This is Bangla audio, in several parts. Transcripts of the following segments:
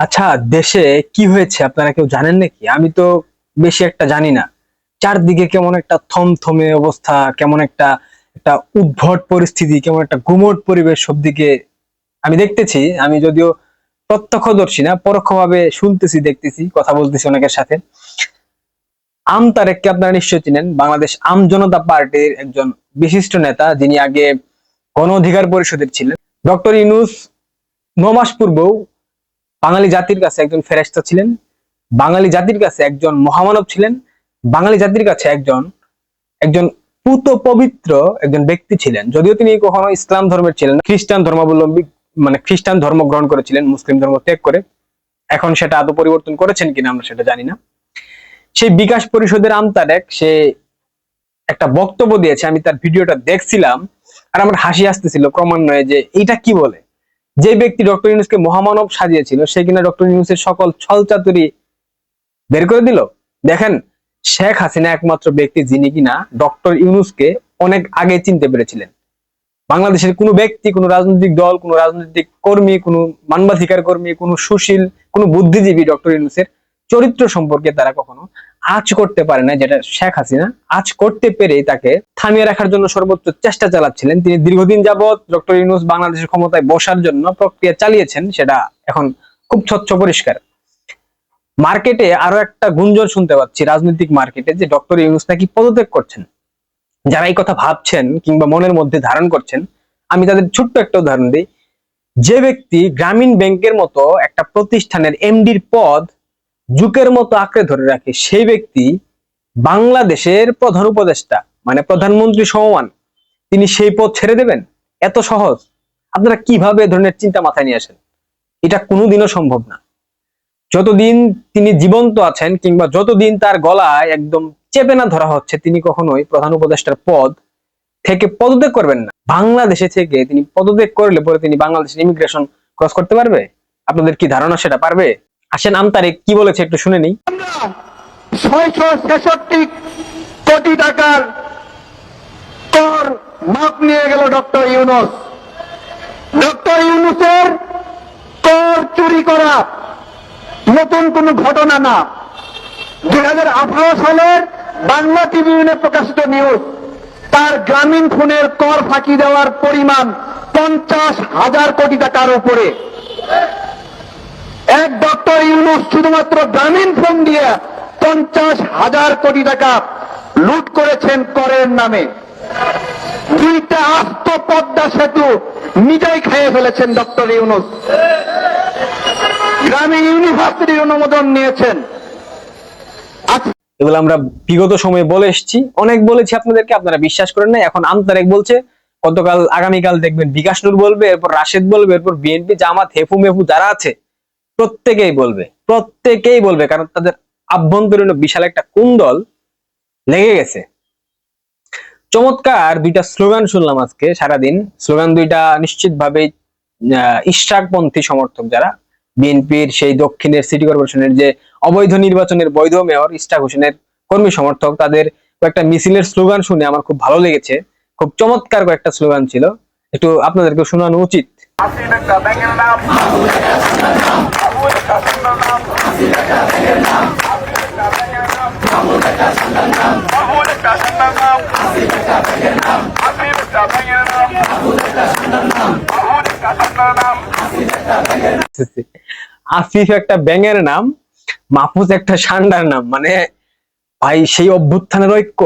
আচ্ছা দেশে কি হয়েছে আপনারা কেউ জানেন নাকি? আমি তো বেশি একটা জানি না। চারদিকে কেমন একটা থমথমে অবস্থা, কেমন একটা একটা উদ্ভট পরিস্থিতি, কেমন একটা গুমট পরিবেশ সব দিকে আমি দেখতেছি। আমি যদিও প্রত্যক্ষদর্শী না, পরোক্ষভাবে শুনতেছি, দেখতেছি, কথা বলতেছি অনেকের সাথে। আম তারেককে আপনারা নিশ্চয় চিনেন। বাংলাদেশ আম জনতা পার্টির একজন বিশিষ্ট নেতা, যিনি আগে গণ অধিকার পরিষদের ছিলেন। ডক্টর ইনুস ন মাস পূর্বেও বাঙালি জাতির কাছে একজন ফেরেস্তা ছিলেন, বাঙালি জাতির কাছে একজন মহামানব ছিলেন, বাঙালি জাতির কাছে একজন একজন পুত পবিত্র একজন ব্যক্তি ছিলেন। যদিও তিনি কখনো ইসলাম ধর্মের ছিলেন খ্রিস্টান ধর্মাবলম্বী মানে খ্রিস্টান ধর্ম গ্রহণ করেছিলেন, মুসলিম ধর্ম ত্যাগ করে। এখন সেটা আদৌ পরিবর্তন করেছেন কিনা আমরা সেটা জানি না। সেই বিকাশ পরিষদের আমতারেক সে একটা বক্তব্য দিয়েছে, আমি তার ভিডিওটা দেখছিলাম, আর আমার হাসি আসতেছিল ক্রমান্বয়ে যে এইটা কি বলে? যে ব্যক্তি ডক্টর ইউনুসকে মহামানব সাজিয়েছিল, সে কিনা ডক্টর ইউনুসের সকল ছলচাতুরি বের করে দিল? দেখেন, শেখ হাসিনা একমাত্র ব্যক্তি যিনি কিনা ডক্টর ইউনুসকে অনেক আগে চিনতে পেরেছিলেন। বাংলাদেশের কোনো ব্যক্তি, কোনো রাজনৈতিক দল, কোনো রাজনৈতিক কর্মী, কোনো মানবাধিকার কর্মী, কোনো সুশীল, কোনো বুদ্ধিজীবী ডক্টর ইউনুসের চরিত্র সম্পর্কে তারা কখনো আজ করতে পারে না যেটা শেখ হাসিনা আজ করতে পেরে তাকে থামিয়ে রাখার জন্য সর্বোচ্চ চেষ্টা চালাচ্ছিলেন। তিনি দীর্ঘদিন যাবৎ ডক্টর ইউনুস বাংলাদেশের ক্ষমতায় বসার জন্য প্রক্রিয়া চালিয়েছেন, সেটা এখন খুব স্বচ্ছ পরিষ্কার। মার্কেটে আরও একটা গুঞ্জন শুনতে পাচ্ছি, রাজনৈতিক মার্কেটে, যে ডক্টর ইউনুস নাকি পদত্যাগ করছেন। যারা এই কথা ভাবছেন কিংবা মনের মধ্যে ধারণ করছেন, আমি তাদের ছোট্ট একটা উদাহরণ দিই। যে ব্যক্তি গ্রামীণ ব্যাংকের মতো একটা প্রতিষ্ঠানের এমডির পদ যুগের মতো আঁকড়ে ধরে রাখে। সেই ব্যক্তি বাংলাদেশের প্রধান উপদেষ্টা মানে প্রধানমন্ত্রী সমমান তিনি সেই পদ ছেড়ে দেবেন? এত সহজ। আপনারা কীভাবে ধরনের চিন্তা মাথায় নিয়ে আসেন? এটা কোনোদিনও সম্ভব না। যতদিন তিনি জীবন্ত আছেন, কিংবা যতদিন তার গলায় একদম চেপে না ধরা হচ্ছে, তিনি কখনোই প্রধান উপদেষ্টার পদ থেকে পদত্যাগ করবেন না। বাংলাদেশে থেকে তিনি পদত্যাগ করলে পরে তিনি বাংলাদেশের ইমিগ্রেশন ক্রস করতে পারবে? আপনাদের কি ধারণা সেটা পারবে? আসেন আমতারিক, কি বলেছে একটু শুনে নিই? ছেষট্টি কোটি টাকার কর মাপ নিয়ে গেল ডক্টর ইউনুস। ডক্টর ইউনুসের কর চুরি করা নতুন কোন ঘটনা না। দুই সালের বাংলা টিভিউনে প্রকাশিত নিউজ, তার গ্রামীণ ফোনের কর ফাঁকি দেওয়ার পরিমাণ পঞ্চাশ হাজার কোটি টাকার উপরে। শুধুমাত্র গ্রামীণ ফোন দিয়ে পঞ্চাশ হাজার কোটি টাকা লুট করেছেন করের নামে। দুইটা আস্ত পদ্মা সেতু নিজেই খেয়ে ফেলেছেন ডক্টর ইউনুস। গ্রামীণ ইউনিভার্সিটির অনুমোদন নিয়েছেন। এগুলো আমরা বিগত সময়ে বলে এসেছি। অনেক বলেছি আপনাদেরকে, আপনারা বিশ্বাস করেন না এখন আমতারেক বলছে, গতকাল আগামীকাল দেখবেন বিকাশ নূর বলবে, এরপর রাশেদ বলবে, এরপর বিএনপি, জামাত হেফু মেফু যারা আছে, প্রত্যেকেই বলবে। প্রত্যেকেই বলবে, কারণ তাদের আভ্যন্তরীণ বিশাল একটা কুন্দল লেগে গেছে। চমৎকার দুইটা স্লোগান শুনলাম আজকে, সারাদিন। স্লোগান দুইটা নিশ্চিতভাবে ইশরাকপন্থী সমর্থক যারা, বিএনপির সেই দক্ষিণের সিটি কর্পোরেশনের যে অবৈধ নির্বাচনের বৈধ মেয়র ইস্টাক হোসেনের কর্মী সমর্থক, তাদের কয়েকটা মিছিলের স্লোগান শুনে আমার খুব ভালো লেগেছে। খুব চমৎকার কয়েকটা স্লোগান ছিল। একটু আপনাদেরকে শোনানো উচিত। হাসিন একটা ব্যাঙের নাম আবু একটা নাম হাসিন একটা নাম আবু একটা নাম আবু একটা নাম হাসিন একটা নাম হাসিন একটা নাম আবু একটা সুন্দর নাম আবু একটা সুন্দর নাম আসিফ একটা ব্যাঙের নাম, মাহফুজ একটা সান্ডার নাম মানে ভাই সেই অভ্যুত্থানের ঐক্য,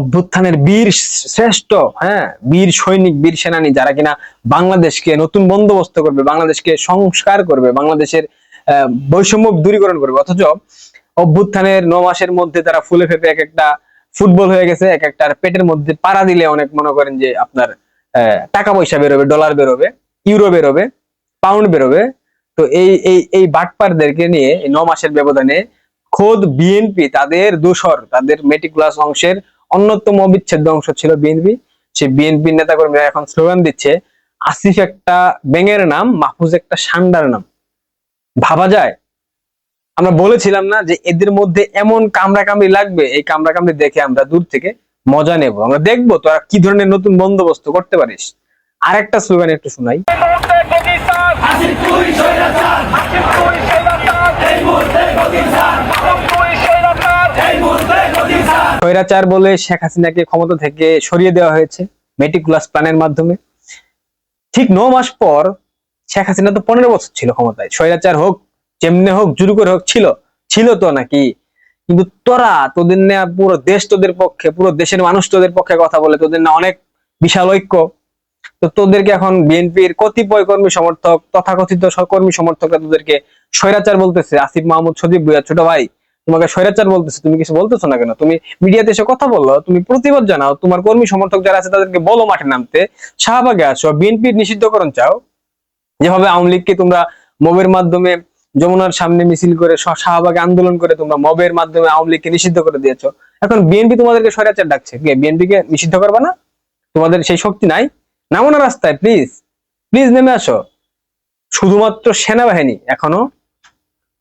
অভ্যুত্থানের বীর শ্রেষ্ঠ হ্যাঁ বীর সৈনিক, বীর সেনানী যারা কিনা বাংলাদেশকে নতুন বন্দোবস্ত করবে, বাংলাদেশকে সংস্কার করবে, বাংলাদেশের বৈষম্য দূরীকরণ করবে। অথচ অভ্যুত্থানের ন মাসের মধ্যে তারা ফুলে ফেপে এক একটা ফুটবল হয়ে গেছে, এক একটা পেটের মধ্যে পাড়া দিলে অনেক মনে করেন যে আপনার টাকা পয়সা বেরোবে ডলার বেরোবে ইউরো বেরোবে পাউন্ড বেরোবে। তো এই এই এই বাটপারদেরকে নিয়ে এই ন মাসের ব্যবধানে খোদ বিএনপি তাদের দোসর তাদের মেটিকুলাস অংশের অন্যতম অবিচ্ছেদ্য অংশ ছিল বিএনপি সে বিএনপির নেতাকর্মীরা এখন স্লোগান দিচ্ছে, আসিফ একটা ব্যাঙের নাম, মাহফুজ একটা সান্ডার নাম। ভাবা যায়? আমরা বলেছিলাম না যে এদের মধ্যে এমন কামড়া কামড়ি লাগবে, এই কামড়া কামড়ি দেখে আমরা দূর থেকে মজা নেব। আমরা দেখব তোরা কি ধরনের নতুন বন্দোবস্ত করতে পারিস। আরেকটা স্লোগান একটু শোনাই। স্বৈরাচার বলে শেখ হাসিনাকে ক্ষমতা থেকে সরিয়ে দেওয়া হয়েছে মেটিকুলাস প্ল্যানের মাধ্যমে। ঠিক ন মাস পর শেখ হাসিনা তো পনেরো বছর ছিল ক্ষমতায়। স্বৈরাচার হোক, যেমনে হোক, জুরু করে হোক, ছিল। ছিল তো নাকি? কিন্তু তোরা, তোদের না পুরো দেশ তোদের পক্ষে, পুরো দেশের মানুষ তোদের পক্ষে কথা বলে, তোদের না অনেক বিশাল ঐক্য। তো তোদেরকে এখন বিএনপির কতিপয় কর্মী সমর্থক, তথাকথিত স- কর্মী সমর্থকরা তোদেরকে স্বৈরাচার বলতেছে। আসিফ মাহমুদ সজীব ভুইয়া ছোট ভাই, তোমাকে স্বৈরাচার বলতেছে। তুমি কিছু বলতেছো না কেন? তুমি মিডিয়াতে এসে কথা বলল তুমি প্রতিবাদ জানাও। তোমার কর্মী সমর্থক যারা আছে, তাদেরকে বলো মাঠে নামতে। শাহবাগে আসো, বিএনপির নিষিদ্ধকরণ চাও। যেভাবে আওয়ামী লীগকে তোমরা মবের মাধ্যমে যমুনার সামনে মিছিল করে শাহবাগে আন্দোলন করে তোমরা মবের মাধ্যমে আওয়ামী লীগকে নিষিদ্ধ করে দিয়েছ। এখন বিএনপি তোমাদেরকে স্বৈরাচার ডাকছে। বিএনপি কে নিষিদ্ধ করবে না? তোমাদের সেই শক্তি নাই? নামো না রাস্তায় প্লিজ প্লিজ নেমে আসো। শুধুমাত্র সেনাবাহিনী এখনও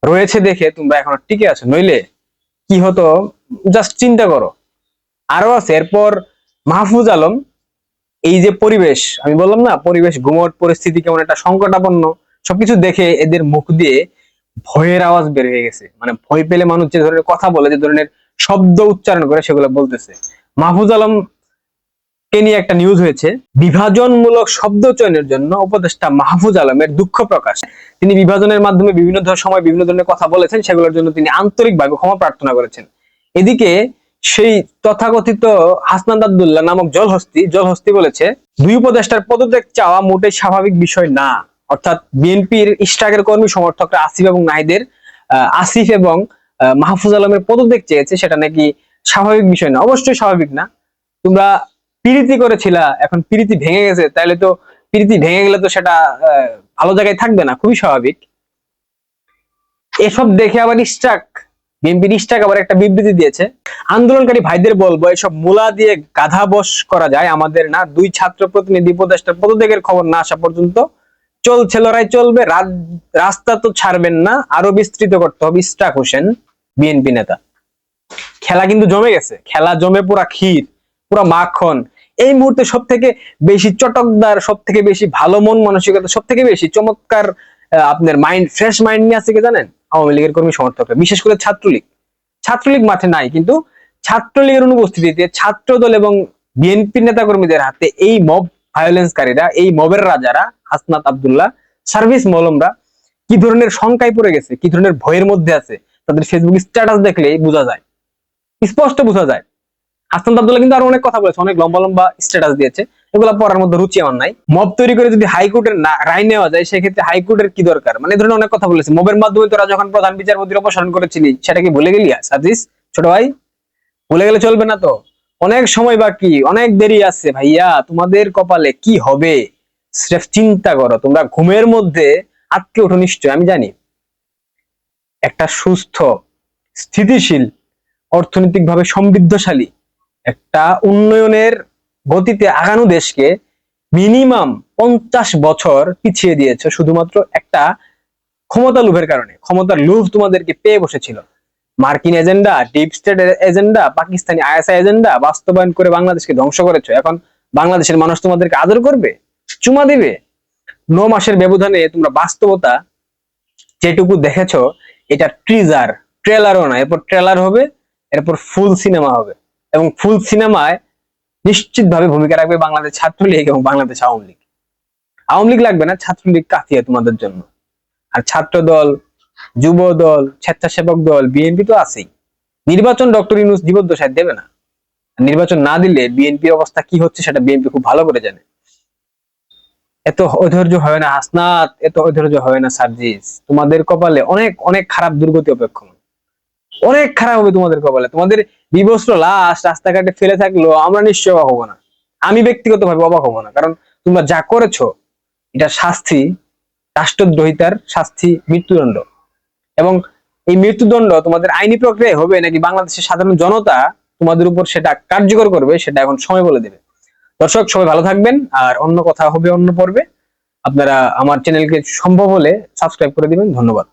রয়েছে দেখে তোমরা এখনও টিকে আছো। নইলে কি হতো? জাস্ট চিন্তা করো। আরও আছে। এরপর মাহফুজ আলম এই যে পরিবেশ, আমি বললাম না, পরিবেশ গুমট পরিস্থিতি কেমন একটা সংকটাপন্ন, সবকিছু দেখে এদের মুখ দিয়ে ভয়ের আওয়াজ বের হয়ে গেছে। মানে ভয় পেলে মানুষ যে ধরনের কথা বলে, যে ধরনের শব্দ উচ্চারণ করে, সেগুলো বলতেছে। মাহফুজ আলম কে নিয়ে একটা নিউজ হয়েছে, বিভাজনমূলক শব্দ চয়নের জন্য উপদেষ্টা মাহফুজ আলমের দুঃখ প্রকাশ। তিনি বিভাজনের মাধ্যমে বিভিন্ন সময় বিভিন্ন ধরনের কথা বলেছেন, সেগুলোর জন্য তিনি আন্তরিকভাবে ক্ষমা প্রার্থনা করেছেন। এদিকে সেই তথাকথিত হাসনাদ আব্দুল্লাহ নামক জলহস্তি জলহস্তি বলেছে, দুই উপদেষ্টার পদত্যাগ চাওয়া মোটেই স্বাভাবিক বিষয় না। অর্থাৎ বিএনপির ইস্টাকের কর্মী সমর্থকরা আসিফ এবং নাহিদের আসিফ এবং মাহফুজ আলমের পদত্যাগ চেয়েছে, সেটা নাকি স্বাভাবিক বিষয় না? অবশ্যই স্বাভাবিক না। তোমরা পিরিতি করেছিলা, এখন পিরিতি ভেঙে গেছে তাহলে তো পিরিতি ভেঙে গেলে তো সেটা ভালো জায়গায় থাকবে না, খুবই স্বাভাবিক। এসব দেখে আবার ইস্টাক বিএনপির ইস্টাক আবার একটা বিবৃতি দিয়েছে। আন্দোলনকারী ভাইদের বলব, এসব মূলা দিয়ে গাধা বস করা যায়, আমাদের না, দুই ছাত্র প্রতিনিধি উপদেষ্টার পদত্যাগের খবর না আসা পর্যন্ত চলছে, লড়াই চলবে রাস্তা তো ছাড়বেন না, আরও বিস্তৃত করতে হবে ইস্টাক হোসেন, বিএনপি নেতা। খেলা কিন্তু জমে গেছে, খেলা জমে পুরা ক্ষীর, পুরো মাখন। এই মুহূর্তে সব থেকে বেশি চটকদার সব থেকে বেশি ভালো মন মানসিকতা সব থেকে বেশি চমৎকার আপনার মাইন্ড ফ্রেশ মাইন্ড নিয়ে আছে কি জানেন? আওয়ামী লীগের কর্মী সমর্থকরা, বিশেষ করে ছাত্রলীগ। ছাত্রলীগ মাঠে নাই, কিন্তু ছাত্রলীগের অনুপস্থিতিতে ছাত্রদল এবং বিএনপি নেতাকর্মীদের হাতে এই মব ভায়োলেন্সকারীরা এই মবের রাজারা, হাসনাত আব্দুল্লাহ, সার্ভিস মলমরা কি ধরনের শঙ্কায় পড়ে গেছে, কি ধরনের ভয়ের মধ্যে আছে, তাদের ফেসবুক স্ট্যাটাস দেখলে বোঝা যায়। স্পষ্ট বোঝা যায়। হাসনাত আব্দুল্লাহ কিন্তু আরও অনেক কথা বলেছে, অনেক লম্বা লম্বা স্ট্যাটাস দিয়েছে। এগুলো পড়ার মধ্যে রুচি আমার নাই। মব তৈরি করে যদি হাইকোর্টের রায় নেওয়া যায়, সেক্ষেত্রে হাইকোর্টের কি দরকার? মানে এই ধরনের অনেক কথা বলেছে মবের মাধ্যমে তোরা যখন প্রধান বিচারপতির অপসারণ করেছিলি, সেটা কি ভুলে গেলি? সাজিস, ছোট ভাই, ভুলে গেলে চলবে না তো? অনেক সময় বাকি, অনেক দেরি আছে ভাইয়া, তোমাদের কপালে কি হবে? চিন্তা করো, তোমরা ঘুমের মধ্যে আটকে ওঠো নিশ্চয়, আমি জানি। একটা সুস্থ, স্থিতিশীল, অর্থনৈতিকভাবে সমৃদ্ধশালী, একটা উন্নয়নের গতিতে আগানো দেশকে মিনিমাম পঞ্চাশ বছর পিছিয়ে দিয়েছে শুধুমাত্র একটা ক্ষমতা লোভের কারণে। ক্ষমতার লোভ তোমাদেরকে পেয়ে বসেছিল। মার্কিন agenda, deep state agenda, Pakistani ISI agenda বাস্তবায়ন করে বাংলাদেশকে ধ্বংস করেছ। এখন বাংলাদেশের মানুষ তোমাদেরকে আদর করবে, চুমা দিবে। ন মাসের ব্যবধানে তোমরা বাস্তবতা যেটুকু দেখেছ এটা ট্রিজার ট্রেলারও না, এরপর ট্রেলার হবে, এরপর ফুল সিনেমা হবে। এবং ফুল সিনেমায় নিশ্চিতভাবে ভূমিকা রাখবে বাংলাদেশ ছাত্রলীগ এবং বাংলাদেশ আওয়ামী লীগ। আওয়ামী লীগ লাগবে না, ছাত্রলীগ কাফিয়া তোমাদের জন্য। আর ছাত্র দল যুব দল স্বেচ্ছাসেবক দল, বিএনপি তো আছেই। নির্বাচন ডক্টর ইউনুস জীবদ্দশায় দেবে না। নির্বাচন না দিলে বিএনপির অবস্থা কি হচ্ছে সেটা বিএনপি খুব ভালো করে জানে। এত অধৈর্য হয় না হাসনাত, এত অধৈর্য হয় না সার্জিস। তোমাদের কপালে অনেক অনেক খারাপ দুর্গতি অপেক্ষমান। অনেক খারাপ হবে তোমাদের কপালে। তোমাদের বিবস্ত্র লাশ রাস্তাঘাটে ফেলে থাকলেও আমরা নিশ্চয় অবাক হব না। আমি ব্যক্তিগতভাবে অবাক হব না, কারণ তোমরা যা করেছ, এটা শাস্তি, রাষ্ট্রদ্রোহিতার শাস্তি, মৃত্যুদণ্ড। এবং এই মৃত্যুদণ্ড তোমাদের আইনি প্রক্রিয়ায় হবে নাকি বাংলাদেশের সাধারণ জনতা তোমাদের উপর সেটা কার্যকর করবে, সেটা এখন সময় বলে দেবে। দর্শক, সবাই ভালো থাকবেন, আর অন্য কথা হবে অন্য পর্বে। আপনারা আমার চ্যানেলকে সম্ভব হলে সাবস্ক্রাইব করে দিবেন, ধন্যবাদ।